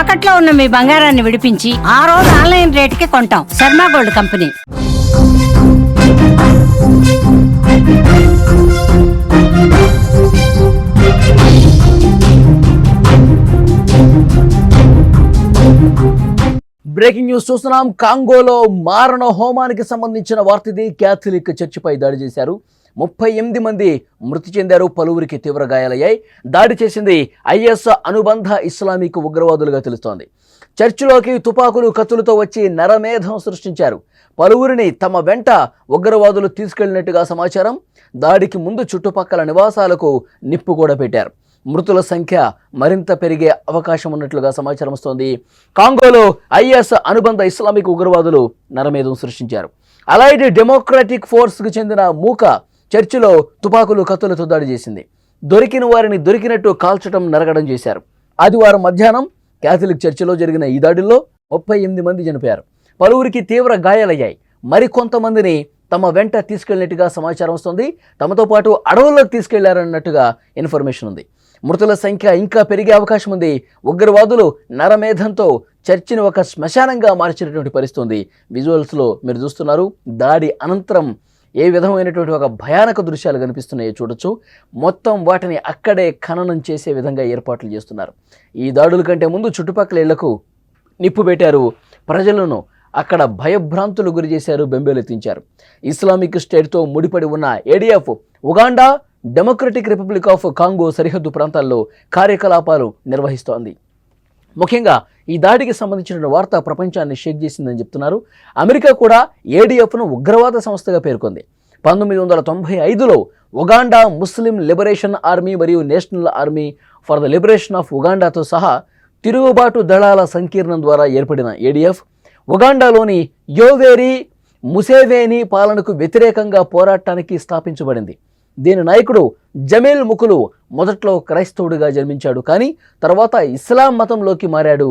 తాకట్లో ఉన్న మీ బంగారాన్ని విడిపించి ఆ రోజు ఆన్లైన్ రేటుకి కొంటాం. Sharma gold company. Breaking news చూస్తున్నాం. కాంగోలో మారణ హోమానికి సంబంధించిన వార్త ఇది క్యాథలిక్ చర్చిపై దాడి చేశారు. ముప్పై ఎనిమిది మంది మృతి చెందారు పలువురికి తీవ్ర గాయాలయ్యాయి. దాడి చేసింది ఐఎస్ అనుబంధ ఇస్లామిక్ ఉగ్రవాదులుగా తెలుస్తోంది. చర్చిలోకి తుపాకులు కత్తులతో వచ్చి నరమేధం సృష్టించారు. పలువురిని తమ వెంట ఉగ్రవాదులు తీసుకెళ్ళినట్టుగా సమాచారం. దాడికి ముందు చుట్టుపక్కల నివాసాలకు నిప్పు కూడా పెట్టారు. మృతుల సంఖ్య మరింత పెరిగే అవకాశం ఉన్నట్లుగా సమాచారం వస్తోంది. కాంగోలో ఐఎస్ అనుబంధ ఇస్లామిక్ ఉగ్రవాదులు నరమేధం సృష్టించారు. అలైడ్ డెమోక్రాటిక్ ఫోర్స్కు చెందిన మూక చర్చిలో తుపాకులు కత్తులతో దాడి చేసింది. దొరికిన వారిని దొరికినట్టు కాల్చడం నరగడం చేశారు. ఆదివారం మధ్యాహ్నం క్యాథలిక్ చర్చిలో జరిగిన ఈ దాడిలో ముప్పై ఎనిమిది మంది చనిపోయారు. పలువురికి తీవ్ర గాయాలయ్యాయి. మరికొంతమందిని తమ వెంట తీసుకెళ్ళినట్టుగా సమాచారం వస్తుంది. తమతో పాటు అడవుల్లోకి తీసుకెళ్ళారన్నట్టుగా ఇన్ఫర్మేషన్ ఉంది. మృతుల సంఖ్య ఇంకా పెరిగే అవకాశం ఉంది. ఉగ్రవాదులు నరమేధంతో చర్చిని ఒక శ్మశానంగా మార్చినటువంటి పరిస్థితి ఉంది. విజువల్స్లో మీరు చూస్తున్నారు. దాడి అనంతరం ఏ విధమైనటువంటి ఒక భయానక దృశ్యాలు కనిపిస్తున్నాయో చూడొచ్చు. మొత్తం వాటిని అక్కడే ఖననం చేసే విధంగా ఏర్పాట్లు చేస్తున్నారు. ఈ దాడుల కంటే ముందు చుట్టుపక్కల ఇళ్ళకు నిప్పు పెట్టారు. ప్రజలను అక్కడ భయభ్రాంతులు గురి చేశారు బెంబేలెత్తించారు. ఇస్లామిక్ స్టేట్తో ముడిపడి ఉన్న ADF Uganda Democratic Republic of Congo సరిహద్దు ప్రాంతాల్లో కార్యకలాపాలు నిర్వహిస్తోంది. ముఖ్యంగా ఈ దాడికి సంబంధించిన వార్త ప్రపంచాన్ని షేక్ చేసిందని చెప్తున్నారు. అమెరికా కూడా ఏడిఎఫ్ను ఉగ్రవాద సంస్థగా పేర్కొంది. పంతొమ్మిది వందల తొంభై ఐదులో ఉగాండా ముస్లిం లిబరేషన్ ఆర్మీ మరియు National Army for the Liberation of ఉగాండాతో సహా తిరుగుబాటు దళాల సంకీర్ణం ద్వారా ఏర్పడిన ఏడిఎఫ్ ఉగాండాలోని యోవేరి ముసేవేని పాలనకు వ్యతిరేకంగా పోరాటానికి స్థాపించబడింది. దీని నాయకుడు జమీల్ ముకులు మొదట్లో క్రైస్తవుడిగా జన్మించాడు. కానీ తర్వాత ఇస్లాం మతంలోకి మారాడు.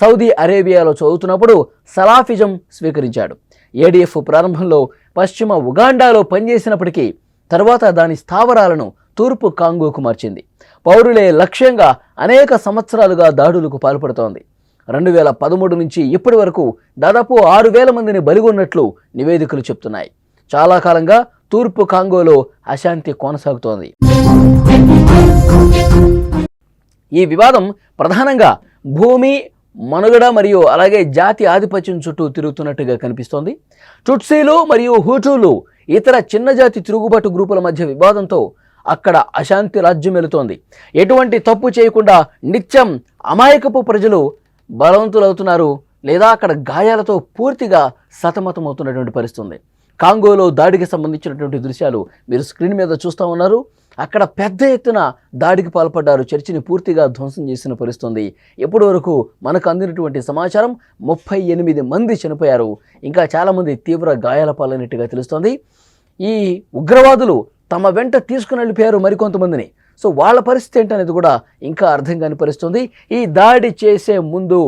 సౌదీ అరేబియాలో చదువుతున్నప్పుడు సలాఫిజం స్వీకరించాడు. ఏడిఎఫ్ ప్రారంభంలో పశ్చిమ ఉగాండాలో పనిచేసినప్పటికీ తర్వాత దాని స్థావరాలను తూర్పు కాంగోకు మార్చింది. పౌరులే లక్ష్యంగా అనేక సంవత్సరాలుగా దాడులకు పాల్పడుతోంది. రెండు వేల పదమూడు నుంచి ఇప్పటి వరకు దాదాపు ఆరు వేల మందిని బలిగొన్నట్లు నివేదికలు చెప్తున్నాయి. చాలా కాలంగా తూర్పు కాంగోలో అశాంతి కొనసాగుతోంది. ఈ వివాదం ప్రధానంగా భూమి మనుగడ మరియు అలాగే జాతి ఆధిపత్యం చుట్టూ తిరుగుతున్నట్టుగా కనిపిస్తోంది. టుట్సీలు మరియు హూటూలు ఇతర చిన్న జాతి తిరుగుబాటు గ్రూపుల మధ్య వివాదంతో అక్కడ అశాంతి రాజ్యం వెళుతోంది. ఎటువంటి తప్పు చేయకుండా నిత్యం అమాయకపు ప్రజలు బలవంతులవుతున్నారు లేదా అక్కడ గాయాలతో పూర్తిగా సతమతమవుతున్నటువంటి పరిస్థితి కాంగోలో దాడికి సంబంధించినటువంటి దృశ్యాలు మీరు స్క్రీన్ మీద చూస్తూ ఉన్నారు. అక్కడ పెద్ద ఎత్తున దాడికి పాల్పడ్డారు. చర్చిని పూర్తిగా ధ్వంసం చేసిన పరిస్థితుంది. ఇప్పటి వరకు మనకు అందినటువంటి సమాచారం ముప్పై ఎనిమిది మంది చనిపోయారు. ఇంకా చాలామంది తీవ్ర గాయాల పాలైనట్టుగా తెలుస్తోంది. ఈ ఉగ్రవాదులు తమ వెంట తీసుకుని వెళ్ళిపోయారు మరికొంతమందిని. సో వాళ్ళ పరిస్థితి ఏంటనేది కూడా ఇంకా అర్థం కాని పరిస్థితుంది. ఈ దాడి చేసే ముందు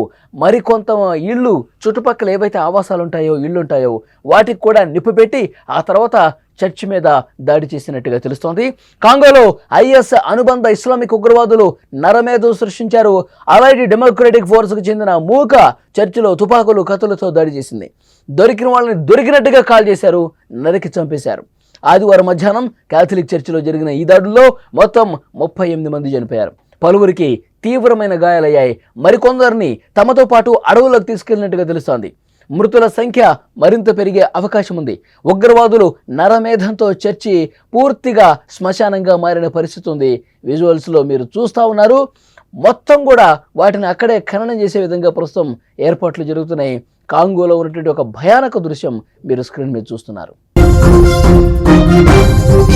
మరికొంత ఇళ్ళు చుట్టుపక్కల ఏవైతే ఆవాసాలు ఉంటాయో ఇళ్ళు ఉంటాయో వాటికి కూడా నిప్పు పెట్టి ఆ తర్వాత చర్చి మీద దాడి చేసినట్టుగా తెలుస్తోంది. కాంగోలో ఐఎస్ అనుబంధ ఇస్లామిక్ ఉగ్రవాదులు నరమేధం సృష్టించారు. అలాంటి డెమోక్రటిక్ ఫోర్స్కు చెందిన మూక చర్చిలో తుపాకులు కత్తులతో దాడి చేసింది. దొరికిన వాళ్ళని దొరికినట్టుగా కాల్ చేశారు నరికి చంపేశారు. ఆదివారం మధ్యాహ్నం క్యాథలిక్ చర్చిలో జరిగిన ఈ దాడుల్లో మొత్తం ముప్పై ఎనిమిది మంది చనిపోయారు. పలువురికి తీవ్రమైన గాయాలయ్యాయి. మరికొందరిని తమతో పాటు అడవులకు తీసుకెళ్ళినట్టుగా తెలుస్తోంది. మృతుల సంఖ్య మరింత పెరిగే అవకాశం ఉంది. ఉగ్రవాదులు నరమేధంతో చర్చి పూర్తిగా శ్మశానంగా మారిన పరిస్థితి ఉంది. విజువల్స్లో మీరు చూస్తూ ఉన్నారు. మొత్తం కూడా వాటిని అక్కడే ఖననం చేసే విధంగా ప్రస్తుతం ఏర్పాట్లు జరుగుతున్నాయి. కాంగోలో ఉన్నటువంటి ఒక భయానక దృశ్యం మీరు స్క్రీన్ మీద చూస్తున్నారు. Thank you.